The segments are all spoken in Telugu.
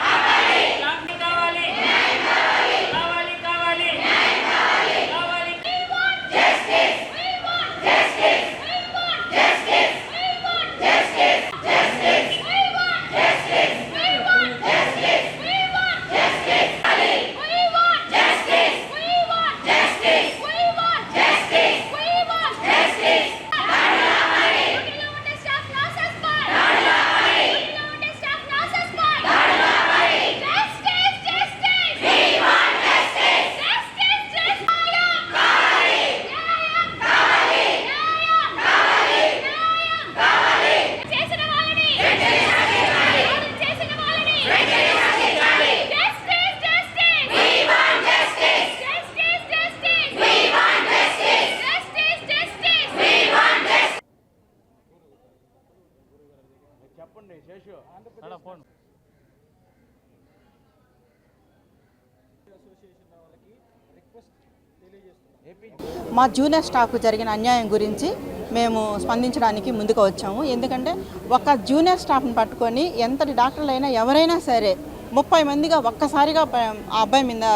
Amen. మా జూనియర్ స్టాఫ్కు జరిగిన అన్యాయం గురించి మేము స్పందించడానికి ముందుకు వచ్చాము. ఎందుకంటే ఒక జూనియర్ స్టాఫ్ని పట్టుకొని ఎంతటి డాక్టర్లైనా ఎవరైనా సరే ముప్పై మందిగా ఒక్కసారిగా ఆ అబ్బాయి మీద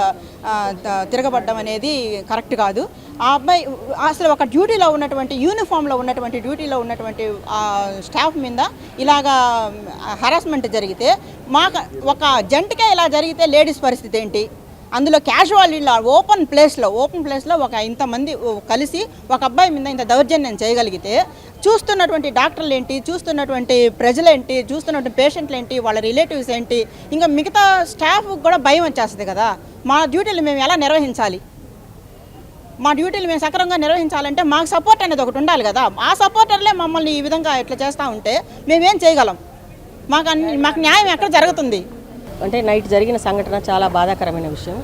తిరగబడ్డం అనేది కరెక్ట్ కాదు. ఆ అబ్బాయి అసలు ఒక డ్యూటీలో ఉన్నటువంటి యూనిఫామ్లో ఉన్నటువంటి డ్యూటీలో ఉన్నటువంటి స్టాఫ్ మీద ఇలాగా హరాస్మెంట్ జరిగితే మాకు ఒక జంటకే ఇలా జరిగితే లేడీస్ పరిస్థితి ఏంటి? అందులో క్యాజువాలిటీలో ఓపెన్ ప్లేస్లో ఓపెన్ ప్లేస్లో ఒక ఇంతమంది కలిసి ఒక అబ్బాయి మీద ఇంత దౌర్జన్యం చేయగలిగితే చూస్తున్నటువంటి డాక్టర్లు ఏంటి చూస్తున్నటువంటి ప్రజలేంటి చూస్తున్నటువంటి పేషెంట్లు ఏంటి వాళ్ళ రిలేటివ్స్ ఏంటి ఇంకా మిగతా స్టాఫ్ కూడా భయం వచ్చేస్తుంది కదా. మా డ్యూటీలు మేము ఎలా నిర్వహించాలి? మా డ్యూటీలు మేము సక్రమంగా నిర్వహించాలంటే మాకు సపోర్ట్ అనేది ఒకటి ఉండాలి కదా. ఆ సపోర్టర్లే మమ్మల్ని ఈ విధంగా ఇట్లా చేస్తూ ఉంటే మేమేం చేయగలం? మాకు మాకు న్యాయం ఎక్కడ జరుగుతుంది? అంటే నైట్ జరిగిన సంఘటన చాలా బాధాకరమైన విషయం.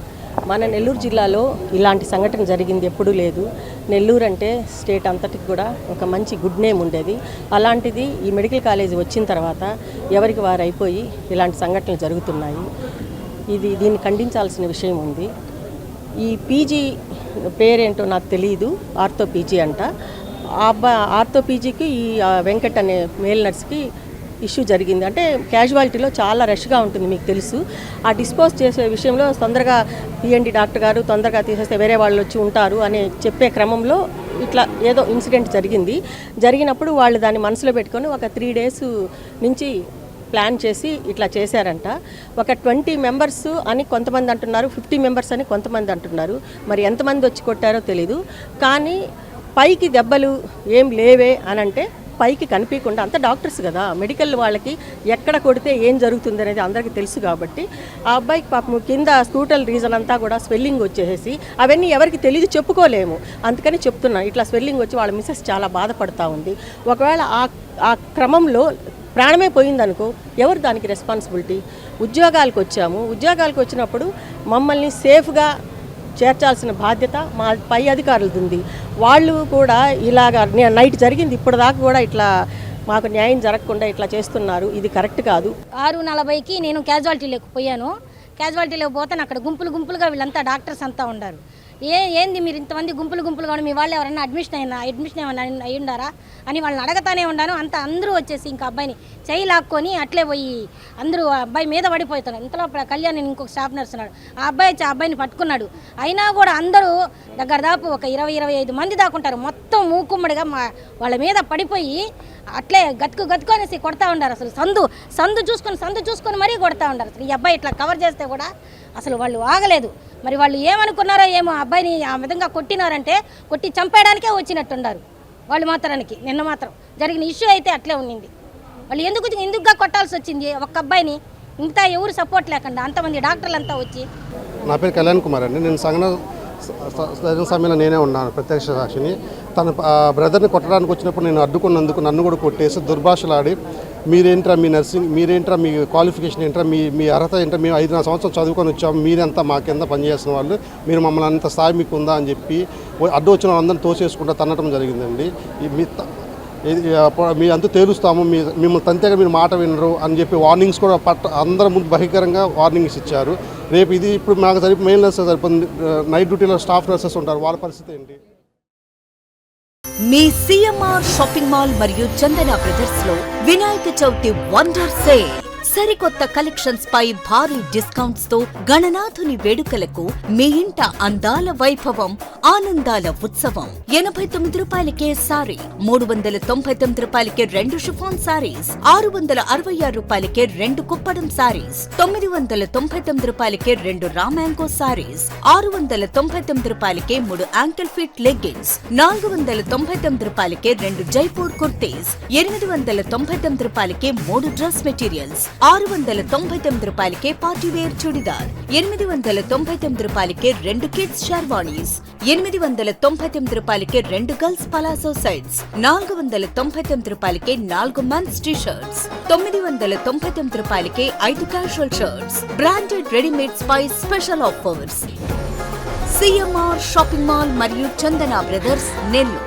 మన నెల్లూరు జిల్లాలో ఇలాంటి సంఘటన జరిగింది ఎప్పుడూ లేదు. నెల్లూరు అంటే స్టేట్ అంతటికి కూడా ఒక మంచి గుడ్ నేమ్ ఉండేది. అలాంటిది ఈ మెడికల్ కాలేజ్ వచ్చిన తర్వాత ఎవరికి వారు అయిపోయి ఇలాంటి సంఘటనలు జరుగుతున్నాయి. ఇది దీన్ని ఖండించాల్సిన విషయం ఉంది. ఈ పీజీ పేరేంటో నాకు తెలియదు ఆర్థో పీజీ అంట. ఆ అబ్బాయి ఆర్థో పీజీకి ఈ వెంకట్ అనే మేల్ నర్స్కి ఇష్యూ జరిగింది. అంటే క్యాజువాలిటీలో చాలా రష్గా ఉంటుంది మీకు తెలుసు. ఆ డిస్పోజ్ చేసే విషయంలో తొందరగా పిఎండి డాక్టర్ గారు తొందరగా తీసేస్తే వేరే వాళ్ళు వచ్చి ఉంటారు అని చెప్పే క్రమంలో ఇట్లా ఏదో ఇన్సిడెంట్ జరిగింది. జరిగినప్పుడు వాళ్ళు దాన్ని మనసులో పెట్టుకొని ఒక త్రీ డేస్ నుంచి ప్లాన్ చేసి ఇట్లా చేశారంట. ఒక ట్వంటీ మెంబర్స్ అని కొంతమంది అంటున్నారు ఫిఫ్టీ మెంబర్స్ అని కొంతమంది అంటున్నారు. మరి ఎంతమంది వచ్చి కొట్టారో తెలీదు. కానీ పైకి దెబ్బలు ఏం లేవే అని అంటే పైకి కనిపించకుండా అంత డాక్టర్స్ కదా మెడికల్ వాళ్ళకి ఎక్కడ కొడితే ఏం జరుగుతుంది అనేది అందరికీ తెలుసు కాబట్టి ఆ అబ్బాయికి పాపం కింద స్కూటల్ రీజన్ అంతా కూడా స్వెల్లింగ్ వచ్చేసి అవన్నీ ఎవరికి తెలియదు చెప్పుకోలేము. అందుకని చెప్తున్నాను ఇట్లా స్వెల్లింగ్ వచ్చి వాళ్ళ మిస్సెస్ చాలా బాధపడతా ఉంది. ఒకవేళ ఆ ఆ క్రమంలో ప్రాణమే పోయిందనుకో ఎవరు దానికి రెస్పాన్సిబిలిటీ? ఉద్యోగాలకు వచ్చాము. ఉద్యోగాలకు వచ్చినప్పుడు మమ్మల్ని సేఫ్గా చేర్చాల్సిన బాధ్యత మా పై అధికారులది. ఉంది వాళ్ళు కూడా ఇలాగ నైట్ జరిగింది. ఇప్పటిదాకా కూడా ఇట్లా మాకు న్యాయం జరగకుండా ఇట్లా చేస్తున్నారు. ఇది కరెక్ట్ కాదు. ఆరు నలభైకి నేను క్యాజువాలిటీ లేకపోయాను క్యాజువాలిటీలోకి పోతే అక్కడ గుంపులు గుంపులుగా వీళ్ళంతా డాక్టర్స్ అంతా ఉన్నారు ఏ ఏంది మీరు ఇంతమంది గుంపులు గుంపులుగా కానీ మీ వాళ్ళు ఎవరైనా అడ్మిషన్ అయినా అడ్మిషన్ ఏమైనా అయి- ఉండారా? అని వాళ్ళని అడగతానే ఉన్నాను అంత అందరూ వచ్చేసి ఇంకా అబ్బాయిని చేయి లాక్కొని అట్లే పోయి అందరూ ఆ అబ్బాయి మీద పడిపోతున్నారు. ఇంతలో కళ్యాణ్ ఇంకొక స్టాఫ్ నర్స్ ఉన్నాడు. ఆ అబ్బాయి వచ్చి ఆ అబ్బాయిని పట్టుకున్నాడు. అయినా కూడా అందరూ దగ్గర దాపు ఒక ఇరవై ఇరవై ఐదు మంది దాకుంటారు మొత్తం మూకుమ్మడిగా మా వాళ్ళ మీద పడిపోయి అట్లే గతుకు గతుకు అనేసి కొడతా ఉండారు అసలు. సందు సందు చూసుకొని సందు చూసుకొని మరీ కొడతా ఉండారు అసలు. ఈ అబ్బాయి ఇట్లా కవర్ చేస్తే కూడా అసలు వాళ్ళు ఆగలేదు. మరి వాళ్ళు ఏమనుకున్నారో ఏమో ఆ అబ్బాయిని ఆ విధంగా కొట్టినారంటే కొట్టి చంపేయడానికే వచ్చినట్టున్నారు. వాళ్ళు మాత్రానికి నిన్న మాత్రం. జరిగిన ఇష్యూ అయితే అట్లే ఉన్నింది. వాళ్ళు ఎందుకు ఎందుకుగా కొట్టాల్సి వచ్చింది? ఒక్క అబ్బాయిని ఇంత ఎవరు సపోర్ట్ లేకుండా అంతమంది డాక్టర్లు అంతా వచ్చి? నా పేరు కళ్యాణ్ కుమార్ అండి. నేను సంఘన సరైన సమయంలో నేనే ఉన్నాను ప్రత్యక్ష సాక్షిని. తన బ్రదర్ని కొట్టడానికి వచ్చినప్పుడు నేను అడ్డుకున్నందుకు నన్ను కూడా కొట్టేసి దుర్భాషలాడి మీరేంట్రా మీ నర్సింగ్ మీరేంట్రా మీ క్వాలిఫికేషన్ ఏంట్రా? మీ మీ అర్హత ఏంట్రా? మేము ఐదున్నర సంవత్సరం చదువుకొని వచ్చాము. మీరెంత మా కింద పనిచేసిన వాళ్ళు. మీరు మమ్మల్ని అంత స్థాయి మీకు ఉందా అని చెప్పి అడ్డు వచ్చిన వాళ్ళందరినీ తోసేసుకుంటా తన్నటం జరిగిందండి. మీ మీ అంతా తేలుస్తాము. మీ మిమ్మల్ని తంతేగా మీరు మాట వినరు అని చెప్పి వార్నింగ్స్ కూడా పట్ట అందరి ముందు బహిరంగంగా వార్నింగ్స్ ఇచ్చారు. రేపు ఇది ఇప్పుడు మాకు సరిపో మెయిన్ నర్సెస్ సరిపోతుంది. నైట్ డ్యూటీలో స్టాఫ్ నర్సెస్ ఉంటారు. వాళ్ళ పరిస్థితి ఏంటి? మీ సిఎంఆర్ షాపింగ్ మాల్ మరియు చందన బ్రదర్స్లో వినాయక చవితి వండర్ సేల్ సరికొత్త కలెక్షన్స్ పై భారీ డిస్కౌంట్స్తో గణనాథుని వేడుకలకు మీ ఇంట అందాల వైభవం ఆనందాల ఉత్సవం. ఎనభై తొమ్మిది రూపాయలకే సారీ మూడు వందల తొంభై తొమ్మిది రూపాయలకే రెండు షిఫాన్ సారీస్ ఆరు వందల అరవై ఆరు రూపాయలకే రెండు కుప్పడం సారీస్ తొమ్మిది వందల తొంభై తొమ్మిది రూపాయలకే రెండు రామాంగో సారీస్ ఆరు వందల తొంభై తొమ్మిది రూపాయలకే మూడు యాంకిల్ ఫిట్ లెగ్గిన్స్ నాలుగు వందల తొంభై తొమ్మిది రూపాయలకే రెండు జైపూర్ కుర్తీస్ ఎనిమిది వందల తొంభై తొమ్మిది రూపాయలకే మూడు డ్రెస్ మెటీరియల్స్ ఆరు వందల తొంభై తొమ్మిది రూపాయలకే పార్టీ వేర్ చుడిదార్. ఎనిమిది వందల తొంభై తొమ్మిది రూపాయలకే రెండు కిడ్స్ షర్వాణీస్ ఎనిమిది వందల తొంభై తొమ్మిది రూపాయలకే రెండు గర్ల్స్ పలాసో సైడ్స్ నాలుగు వందల తొంభై తొమ్మిది రూపాయలకే నాలుగు మెన్స్ టీ షర్ట్స్ తొమ్మిది వందల తొంభై తొమ్మిది రూపాయలకే ఐదు క్యాషువల్ షర్ట్స్ బ్రాండెడ్ రెడీమేడ్ పై special offers CMR shopping mall మరియు చందన బ్రదర్స్ నెల్లూరు